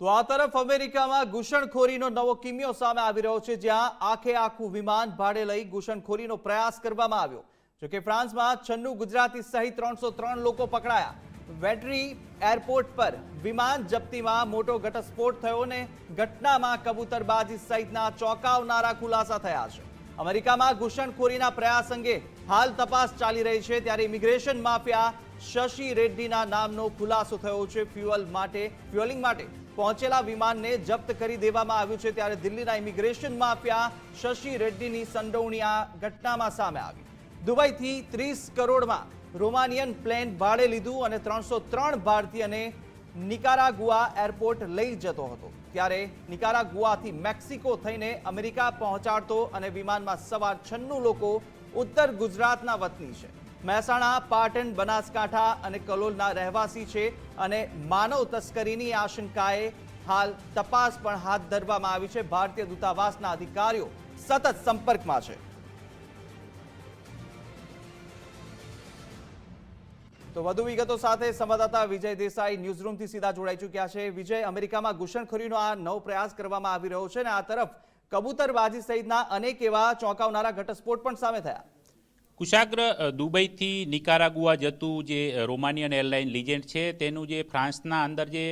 તો આ તરફ અમેરિકામાં ઘૂસણખોરીનો નવો કિમિયો સામે આવી રહ્યો છે, જ્યાં આખે આખું વિમાન ભાડે લઈ ઘૂસણખોરીનો પ્રયાસ કરવામાં આવ્યો. જોકે ફ્રાન્સમાં છન્નું ગુજરાતી સહિત ત્રણસો ત્રણ લોકો પકડાયા. વેટરી એરપોર્ટ પર વિમાન જપ્તીમાં મોટો ઘટસ્ફોટ થયો ને ઘટનામાં કબૂતરબાજી સહિતના ચોંકાવનારા ખુલાસા થયા છે. અમેરિકામાં ઘૂસણખોરીના પ્રયાસ અંગે હાલ તપાસ ચાલી રહી છે. ત્યારે ઇમિગ્રેશન માફિયા શશી રેડ્ડીના નામનો ખુલાસો થયો છે. ફ્યુઅલ માટે, ફ્યુઅલિંગ માટે પહોંચેલા વિમાનને જપ્ત કરી દેવામાં આવ્યું છે. ત્યારે દિલ્હીના ઇમિગ્રેશન માફિયા શશી રેડ્ડીની સંડોવણી આ ઘટનામાં સામે આવી. દુબઈથી ત્રીસ કરોડમાં રોમાનિયન પ્લેન ભાડે લીધું અને ત્રણસો ત્રણ ભારતીયને નિકારાગુઆ એરપોર્ટ લઈ જતો હતો. ત્યારે નિકારાગુઆથી મેક્સિકો થઈને અમેરિકા પહોંચાડતો અને વિમાનમાં સવાર છન્નું લોકો ઉત્તર ગુજરાતના વતની છે. મહેસાણા, પાટણ, બનાસકાંઠા અને કલોલના રહેવાસી છે અને માનવ તસ્કરીની આશંકાએ હાલ તપાસ પણ હાથ ધરવામાં આવી છે. ભારતીય દૂતાવાસના અધિકારીઓ સતત સંપર્કમાં છે. તો વધુ વિગતો સાથે સંવાદદાતા વિજય દેસાઈ ન્યૂઝરૂમથી સીધા જોડાઈ ચૂક્યા છે. વિજય, અમેરિકામાં ઘૂસણખોરીનો આ નવો પ્રયાસ કરવામાં આવી રહ્યો છે અને આ તરફ કબૂતરબાજી સહિતના અનેક એવા ચોંકાવનારા ઘટસ્ફોટ પણ સામે થયા. કુશાગ્ર દુબઈથી નિકારાગુઆ જતું જે રોમાનિયન એરલાઇન લીજેન્ડ છે, તેનું જે ફ્રાન્સના અંદર જે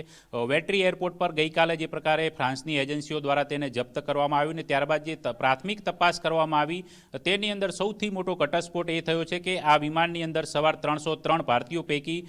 વેટરી એરપોર્ટ પર ગઈકાલે જે પ્રકારે ફ્રાન્સની એજન્સીઓ દ્વારા તેને જપ્ત કરવામાં આવ્યું ને ત્યારબાદ જે પ્રાથમિક તપાસ કરવામાં આવી તેની અંદર સૌથી મોટો ઘટસ્ફોટ એ થયો છે કે આ વિમાનની અંદર સવાર ત્રણસો ત્રણ ભારતીયો પૈકી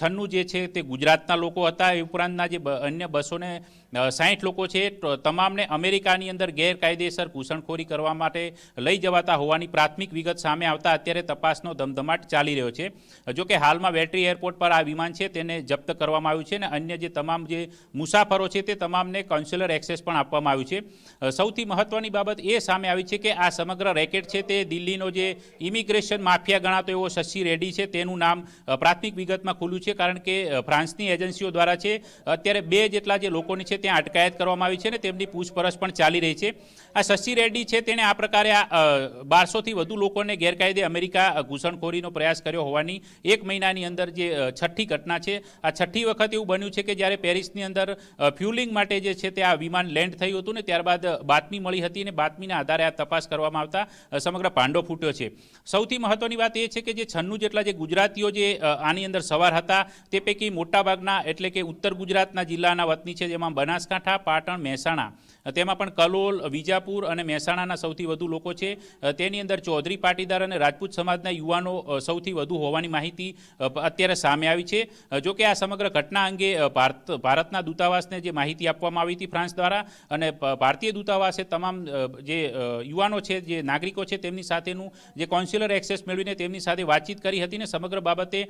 છન્નું જે છે તે ગુજરાતના લોકો હતા. એ ઉપરાંતના જે અન્ય બસોને સાહીઠ લોકો છે. તમામને અમેરિકાની અંદર ગેરકાયદેસર ઘૂસણખોરી કરવા માટે લઈ જવાતા હોવાની પ્રાથમિક વિગત સામે આવતા અત્યારે તપાસનો ધમધમાટ ચાલી રહ્યો છે. જો કે હાલમાં વેટરી એરપોર્ટ પર આ વિમાન છે તેને જપ્ત કરવામાં આવ્યું છે અને અન્ય જે તમામ જે મુસાફરો છે તે તમામને કોન્સ્યુલર એક્સેસ પણ આપવામાં આવ્યું છે. સૌથી મહત્વની બાબત એ સામે આવી છે કે આ સમગ્ર રેકેટ છે તે દિલ્હીનો જે ઇમિગ્રેશન માફિયા ગણાતો એવો શશી રેડ્ડી છે તેનું નામ પ્રાથમિક વિગતમાં ખુલ્યું છે કારણ કે ફ્રાન્સની એજન્સીઓ દ્વારા છે અત્યારે બે જેટલા જે લોકોની છે ત્યાં અટકાયત કરવામાં આવી છે અને તેમની પૂછપરછ પણ ચાલી રહી છે. આ શશી રેડ્ડી છે તેણે આ પ્રકારે આ બારસોથી વધુ લોકોને ગેરકાયદે અમેરિકા ઘૂસણખોરીનો પ્રયાસ કર્યો હોવાની એક મહિનાની અંદર જે છઠ્ઠી ઘટના છે, આ છઠ્ઠી વખત એવું બન્યું છે કે જ્યારે પેરિસની અંદર ફ્યુલિંગ માટે જે છે તે આ વિમાન લેન્ડ થયું હતું ને ત્યારબાદ બાતમી મળી હતી અને બાતમીના આધારે આ તપાસ કરવામાં આવતા સમગ્ર પાંડો ફૂટ્યો છે. સૌથી મહત્વની વાત એ છે કે જે છન્નું જેટલા જે ગુજરાતીઓ જે આની અંદર સવાર હતા તે પૈકી મોટાભાગના એટલે કે ઉત્તર ગુજરાતના જિલ્લાના વતની છે, જેમાં બનાસકાંઠા, પાટણ, મહેસાણા, તેમાં પણ કલોલ, વિજાપુર અને મહેસાણાના સૌથી વધુ લોકો છે. તેની અંદર ચૌધરી પાટીદાર અને રાજપૂત સમાજના યુવાનો સૌથી વધુ હોવાની માહિતી અત્યારે સામે આવી છે. જો કે આ સમગ્ર ઘટના અંગે ભારત, ભારતના દૂતાવાસને જે માહિતી આપવામાં આવી હતી ફ્રાન્સ દ્વારા અને ભારતીય દૂતાવાસે તમામ જે યુવાનો છે, જે નાગરિકો છે, તેમની સાથેનું જે કોન્સ્યુલર એક્સેસ મેળવીને તેમની સાથે વાતચીત કરી હતી ને સમગ્ર બાબતે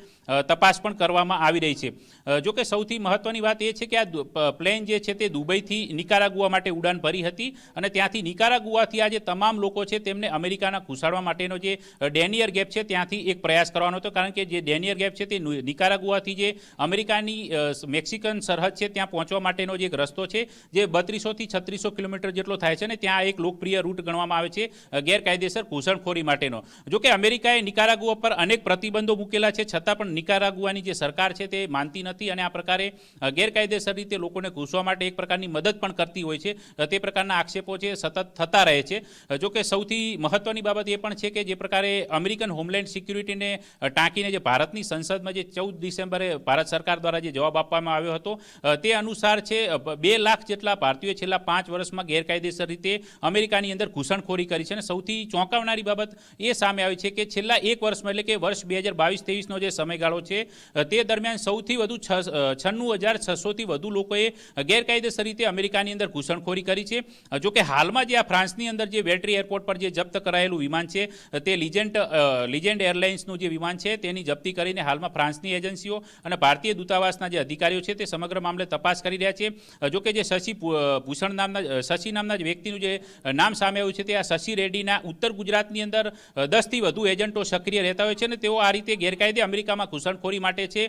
તપાસ પણ કરવામાં આવી રહી છે. જો કે સૌથી મહત્વની વાત એ છે કે આ પ્લેન જે છે તે દુબઈથી નિકારાગુઆ માટે ઉડાન ભરી હતી અને ત્યાંથી નિકારાગુઆથી આ જે તમામ લોકો છે તેમને અમેરિકાના ઘુસાડવા માટેનો જે ડેનિયર ગેપ છે ત્યાંથી એક પ્રયાસ કરવાનો હતો. કારણ કે જે ડેનિયર ગેપ છે તે નિકારાગુઆથી જે અમેરિકાની મેક્સિકન સરહદ છે ત્યાં પહોંચવા માટેનો જે એક રસ્તો છે, જે બત્રીસોથી છત્રીસો કિલોમીટર જેટલો થાય છે ને ત્યાં એક લોકપ્રિય રૂટ ગણવામાં આવે છે ગેરકાયદેસર ઘૂસણખોરી માટેનો. જોકે અમેરિકાએ નિકારાગુઆ પર અનેક પ્રતિબંધો મૂકેલા છે, છતાં પણ નિકારાગુઆની જે સરકાર છે તે માનતી નથી અને આ પ્રકારે ગેરકાયદેસર રીતે લોકોને ઘૂસવા માટે એક પ્રકારની મદદ પણ કરતી હોય છે. તે પ્રકારના આક્ષેપો છે, સતત થતા રહે છે. જોકે સૌથી મહત્વની બાબત એ પણ છે કે જે પ્રકારે અમેરિકન હોમલેન્ડ સિક્યુરિટીને ટાંકીને જે ભારતની સંસદમાં જે ચૌદ ડિસેમ્બરે ભારત સરકાર દ્વારા જે જવાબ આપવામાં આવ્યો હતો તે અનુસાર છે બે લાખ જેટલા ભારતીયો છેલ્લા પાંચ વર્ષમાં ગેરકાયદેસર રીતે અમેરિકાની અંદર ઘૂસણખોરી કરી છે અને સૌથી ચોંકાવનારી બાબત એ સામે આવી છે કે છેલ્લા એક વર્ષમાં એટલે કે વર્ષ બે હજાર બાવીસ ત્રેવીસનો જે સમયગાળો છે તે દરમિયાન સૌથી વધુ છન્નું હજાર છસોથી વધુ લોકોએ ગેરકાયદેસર રીતે અમેરિકાની અંદર ઘૂસણખોરી કરી છે. જોકે હાલમાં જે આ ફ્રાન્સની અંદર જે વેટરી એરપોર્ટ પર જે જપ્ત કરાયેલું વિમાન છે તે લિજેન્ડ અ, લિજેન્ડ એરલાઇન્સનું જે વિમાન છે તેની જપ્તી કરીને હાલમાં ફ્રાન્સની એજન્સીઓ અને ભારતીય દૂતાવાસના જે અધિકારીઓ છે તે સમગ્ર મામલે તપાસ કરી રહ્યા છે. જોકે જે શશી ભૂષણ નામના શશી નામના જ વ્યક્તિનું જે નામ સામે આવ્યું છે તે આ શશી રેડ્ડીના ઉત્તર ગુજરાતની અંદર દસથી વધુ એજન્ટો સક્રિય રહેતા હોય છે અને તેઓ આ રીતે ગેરકાયદે અમેરિકામાં ઘૂસણખોરી માટે છે.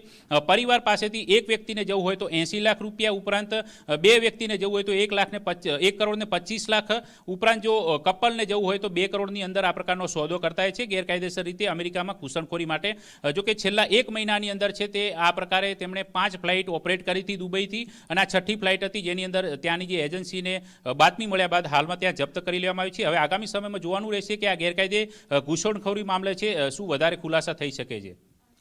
પરિવાર પાસેથી એક વ્યક્તિને જવું હોય તો એંસી લાખ રૂપિયા ઉપરાંત બે વ્યક્તિને જવું હોય તો એક લાખને પચ એક કરોડને પચીસ લાખ ઉપરાંત જો કપલને જવું હોય તો બે કરોડની અંદર આ પ્રકારનો સોદો કરતા હોય છે. છે ગેરકાયદેસર રીતે અમેરિકામાં ઘૂસણખોરી માટે. જો કે છેલ્લા એક મહિનાની અંદર છે તે આ પ્રકારે તેમણે પાંચ ફ્લાઇટ ઓપરેટ કરી હતી દુબઈથી અને આ છઠ્ઠી ફ્લાઇટ હતી જેની અંદર ત્યાંની જે એજન્સીને બાતમી મળ્યા બાદ હાલમાં ત્યાં જપ્ત કરી લેવામાં આવી છે. હવે આગામી સમયમાં જોવાનું રહેશે કે આ ગેરકાયદે ઘૂસણખોરી મામલે છે શું વધારે ખુલાસા થઈ શકે છે.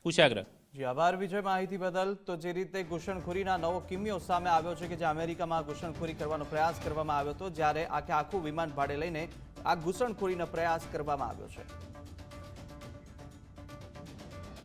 કુશાગ્ર જી, આભાર વિજય માહિતી બદલ. તો જે રીતે ઘૂસણખોરીના નવો કિમિયો સામે આવ્યો છે કે જે અમેરિકામાં ઘૂસણખોરી કરવાનો પ્રયાસ કરવામાં આવ્યો હતો, જ્યારે આખે આખું વિમાન ભાડે લઈને આ ઘૂસણખોરીનો પ્રયાસ કરવામાં આવ્યો છે.